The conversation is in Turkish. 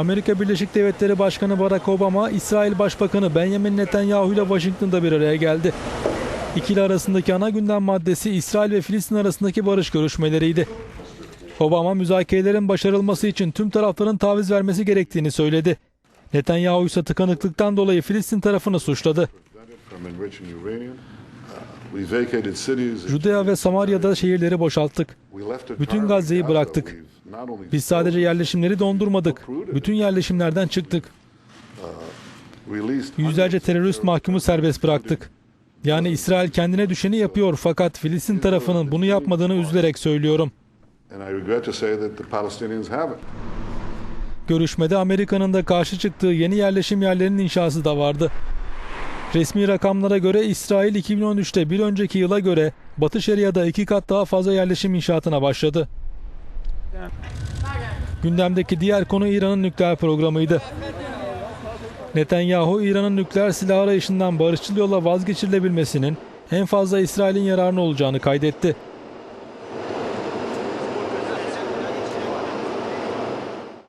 Amerika Birleşik Devletleri Başkanı Barack Obama, İsrail Başbakanı Benjamin Netanyahu ile Washington'da bir araya geldi. İkili arasındaki ana gündem maddesi İsrail ve Filistin arasındaki barış görüşmeleriydi. Obama müzakerelerin başarılması için tüm tarafların taviz vermesi gerektiğini söyledi. Netanyahu ise tıkanıklıktan dolayı Filistin tarafını suçladı. Judea ve Samarya'da şehirleri boşalttık. Bütün Gazze'yi bıraktık. Biz sadece yerleşimleri dondurmadık. Bütün yerleşimlerden çıktık. Yüzlerce terörist mahkumu serbest bıraktık. Yani İsrail kendine düşeni yapıyor fakat Filistin tarafının bunu yapmadığını üzülerek söylüyorum. Görüşmede Amerika'nın da karşı çıktığı yeni yerleşim yerlerinin inşası da vardı. Resmi rakamlara göre İsrail 2013'te bir önceki yıla göre Batı Şeria'da iki kat daha fazla yerleşim inşaatına başladı. Gündemdeki diğer konu İran'ın nükleer programıydı. Netanyahu, İran'ın nükleer silah arayışından barışçıl yolla vazgeçirilebilmesinin en fazla İsrail'in yararına olacağını kaydetti.